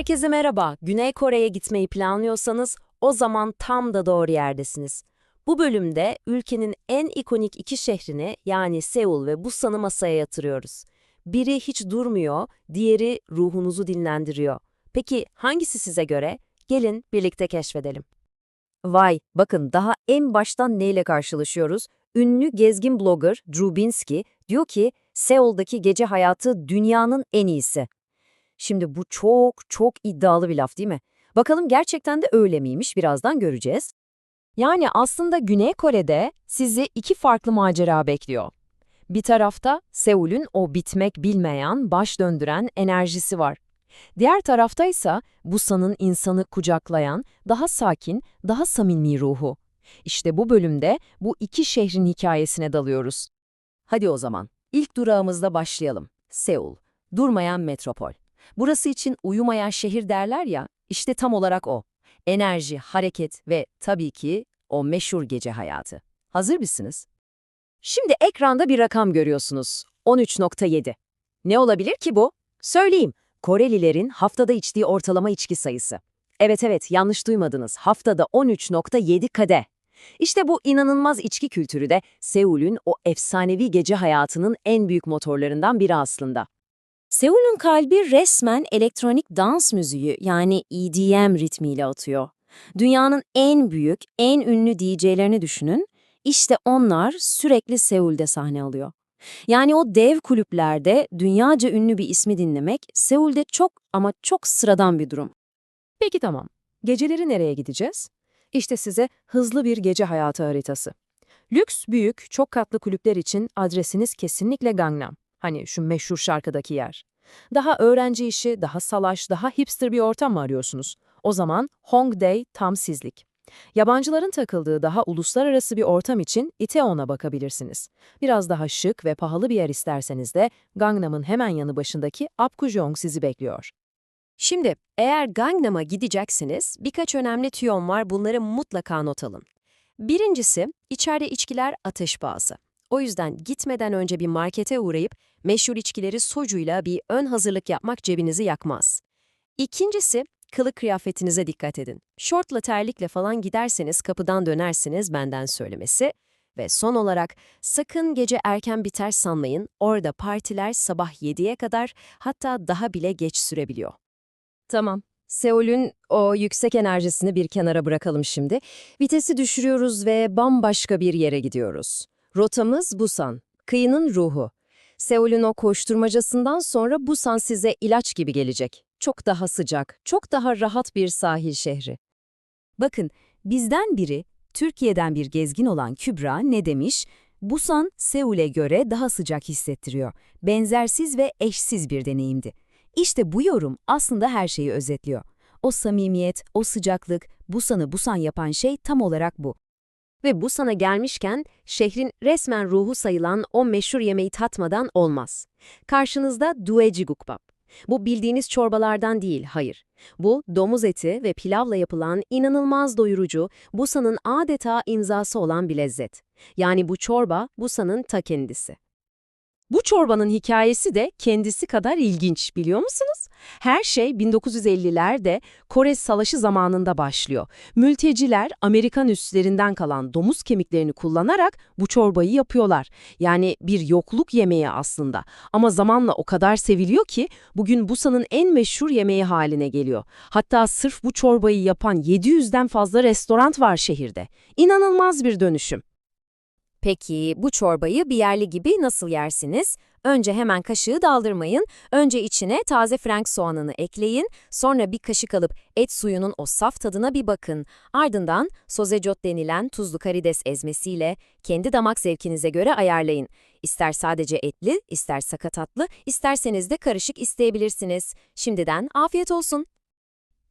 Herkese merhaba. Güney Kore'ye gitmeyi planlıyorsanız o zaman tam da doğru yerdesiniz. Bu bölümde ülkenin en ikonik iki şehrini yani Seul ve Busan'ı masaya yatırıyoruz. Biri hiç durmuyor, diğeri ruhunuzu dinlendiriyor. Peki hangisi size göre? Gelin birlikte keşfedelim. Vay, bakın daha en baştan neyle karşılaşıyoruz? Ünlü gezgin blogger Drew Binsky diyor ki Seul'daki gece hayatı dünyanın en iyisi. Şimdi bu çok çok iddialı bir laf değil mi? Bakalım gerçekten de öyle miymiş birazdan göreceğiz. Yani aslında Güney Kore'de sizi iki farklı macera bekliyor. Bir tarafta Seul'ün o bitmek bilmeyen, baş döndüren enerjisi var. Diğer tarafta ise Busan'ın insanı kucaklayan, daha sakin, daha samimi ruhu. İşte bu bölümde bu iki şehrin hikayesine dalıyoruz. Hadi o zaman ilk durağımızda başlayalım. Seul, durmayan metropol. Burası için uyumayan şehir derler ya, işte tam olarak o. Enerji, hareket ve tabii ki o meşhur gece hayatı. Hazır mısınız? Şimdi ekranda bir rakam görüyorsunuz. 13.7. Ne olabilir ki bu? Söyleyeyim. Korelilerin haftada içtiği ortalama içki sayısı. Evet evet yanlış duymadınız. Haftada 13.7 kadeh. İşte bu inanılmaz içki kültürü de Seul'ün o efsanevi gece hayatının en büyük motorlarından biri aslında. Seul'ün kalbi resmen elektronik dans müziği yani EDM ritmiyle atıyor. Dünyanın en büyük, en ünlü DJ'lerini düşünün. İşte onlar sürekli Seul'de sahne alıyor. Yani o dev kulüplerde dünyaca ünlü bir ismi dinlemek Seul'de çok ama çok sıradan bir durum. Peki tamam. Geceleri nereye gideceğiz? İşte size hızlı bir gece hayatı haritası. Lüks, büyük, çok katlı kulüpler için adresiniz kesinlikle Gangnam. Hani şu meşhur şarkıdaki yer. Daha öğrenci işi, daha salaş, daha hipster bir ortam mı arıyorsunuz? O zaman Hongdae tam sizlik. Yabancıların takıldığı daha uluslararası bir ortam için Itaewon'a bakabilirsiniz. Biraz daha şık ve pahalı bir yer isterseniz de Gangnam'ın hemen yanı başındaki Apgujeong sizi bekliyor. Şimdi eğer Gangnam'a gideceksiniz birkaç önemli tüyon var bunları mutlaka not alın. Birincisi içeride içkiler ateş pahası. O yüzden gitmeden önce bir markete uğrayıp meşhur içkileri socuyla bir ön hazırlık yapmak cebinizi yakmaz. İkincisi kılık kıyafetinize dikkat edin. Şortla terlikle falan giderseniz kapıdan dönersiniz benden söylemesi. Ve son olarak sakın gece erken biter sanmayın orada partiler sabah 7'ye kadar hatta daha bile geç sürebiliyor. Tamam. Seul'ün o yüksek enerjisini bir kenara bırakalım şimdi. Vitesi düşürüyoruz ve bambaşka bir yere gidiyoruz. Rotamız Busan, kıyının ruhu. Seul'ün o koşturmacasından sonra Busan size ilaç gibi gelecek. Çok daha sıcak, çok daha rahat bir sahil şehri. Bakın, bizden biri, Türkiye'den bir gezgin olan Kübra ne demiş? Busan, Seul'e göre daha sıcak hissettiriyor. Benzersiz ve eşsiz bir deneyimdi. İşte bu yorum aslında her şeyi özetliyor. O samimiyet, o sıcaklık, Busan'ı Busan yapan şey tam olarak bu. Ve Busan'a gelmişken şehrin resmen ruhu sayılan o meşhur yemeği tatmadan olmaz. Karşınızda duecigukbap. Bu bildiğiniz çorbalardan değil, hayır. Bu domuz eti ve pilavla yapılan inanılmaz doyurucu, Busan'ın adeta imzası olan bir lezzet. Yani bu çorba Busan'ın ta kendisi. Bu çorbanın hikayesi de kendisi kadar ilginç biliyor musunuz? Her şey 1950'lerde Kore Savaşı zamanında başlıyor. Mülteciler Amerikan üslerinden kalan domuz kemiklerini kullanarak bu çorbayı yapıyorlar. Yani bir yokluk yemeği aslında. Ama zamanla o kadar seviliyor ki bugün Busan'ın en meşhur yemeği haline geliyor. Hatta sırf bu çorbayı yapan 700'den fazla restoran var şehirde. İnanılmaz bir dönüşüm. Peki bu çorbayı bir yerli gibi nasıl yersiniz? Önce hemen kaşığı daldırmayın. Önce içine taze frank soğanını ekleyin. Sonra bir kaşık alıp et suyunun o saf tadına bir bakın. Ardından sozejot denilen tuzlu karides ezmesiyle kendi damak zevkinize göre ayarlayın. İster sadece etli, ister sakatatlı, isterseniz de karışık isteyebilirsiniz. Şimdiden afiyet olsun.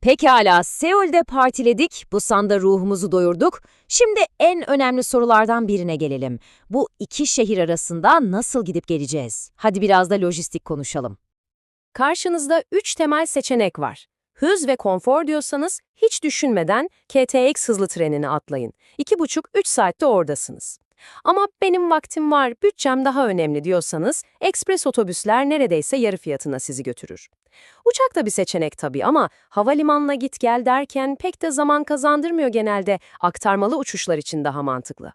Pekala, Seul'de partiledik, Busan'da ruhumuzu doyurduk. Şimdi en önemli sorulardan birine gelelim. Bu iki şehir arasında nasıl gidip geleceğiz? Hadi biraz da lojistik konuşalım. Karşınızda 3 temel seçenek var. Hız ve konfor diyorsanız hiç düşünmeden KTX hızlı trenini atlayın. 2,5-3 saatte oradasınız. Ama benim vaktim var, bütçem daha önemli diyorsanız, ekspres otobüsler neredeyse yarı fiyatına sizi götürür. Uçak da bir seçenek tabii ama havalimanına git gel derken pek de zaman kazandırmıyor genelde. Aktarmalı uçuşlar için daha mantıklı.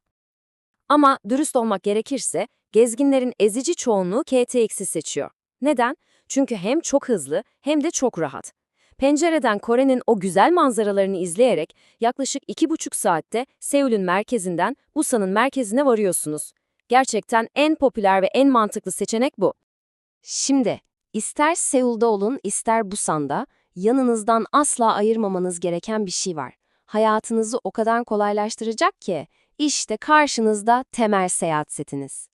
Ama dürüst olmak gerekirse gezginlerin ezici çoğunluğu KTX'i seçiyor. Neden? Çünkü hem çok hızlı hem de çok rahat. Pencereden Kore'nin o güzel manzaralarını izleyerek yaklaşık iki buçuk saatte Seul'ün merkezinden Busan'ın merkezine varıyorsunuz. Gerçekten en popüler ve en mantıklı seçenek bu. Şimdi, ister Seul'da olun ister Busan'da, yanınızdan asla ayırmamanız gereken bir şey var. Hayatınızı o kadar kolaylaştıracak ki, işte karşınızda temel seyahat setiniz.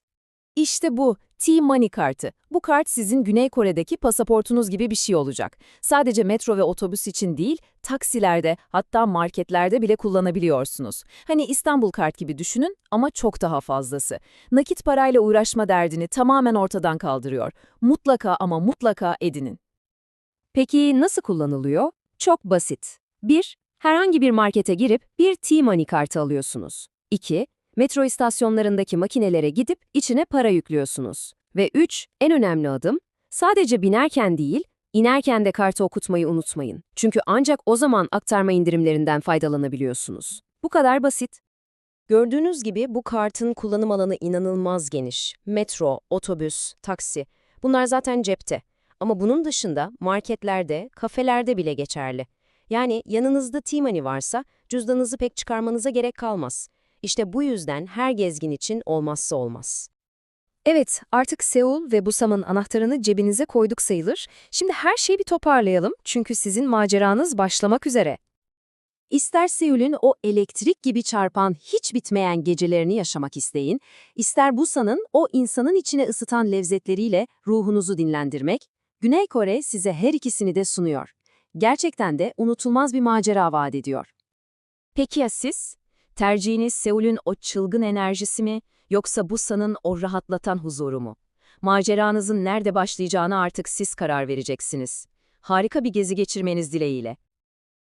İşte bu T-Money kartı. Bu kart sizin Güney Kore'deki pasaportunuz gibi bir şey olacak. Sadece metro ve otobüs için değil, taksilerde hatta marketlerde bile kullanabiliyorsunuz. Hani İstanbul kart gibi düşünün ama çok daha fazlası. Nakit parayla uğraşma derdini tamamen ortadan kaldırıyor. Mutlaka ama mutlaka edinin. Peki nasıl kullanılıyor? Çok basit. 1. Herhangi bir markete girip bir T-Money kartı alıyorsunuz. 2. Metro istasyonlarındaki makinelere gidip içine para yüklüyorsunuz. Ve 3. En önemli adım, sadece binerken değil, inerken de kartı okutmayı unutmayın. Çünkü ancak o zaman aktarma indirimlerinden faydalanabiliyorsunuz. Bu kadar basit. Gördüğünüz gibi bu kartın kullanım alanı inanılmaz geniş. Metro, otobüs, taksi. Bunlar zaten cepte. Ama bunun dışında marketlerde, kafelerde bile geçerli. Yani yanınızda T-Money varsa cüzdanınızı pek çıkarmanıza gerek kalmaz. İşte bu yüzden her gezgin için olmazsa olmaz. Evet, artık Seul ve Busan'ın anahtarını cebinize koyduk sayılır. Şimdi her şeyi bir toparlayalım çünkü sizin maceranız başlamak üzere. İster Seul'ün o elektrik gibi çarpan, hiç bitmeyen gecelerini yaşamak isteyin, ister Busan'ın o insanın içine ısıtan lezzetleriyle ruhunuzu dinlendirmek, Güney Kore size her ikisini de sunuyor. Gerçekten de unutulmaz bir macera vaat ediyor. Peki ya siz? Tercihiniz Seul'ün o çılgın enerjisi mi, yoksa Busan'ın o rahatlatan huzuru mu? Maceranızın nerede başlayacağına artık siz karar vereceksiniz. Harika bir gezi geçirmeniz dileğiyle.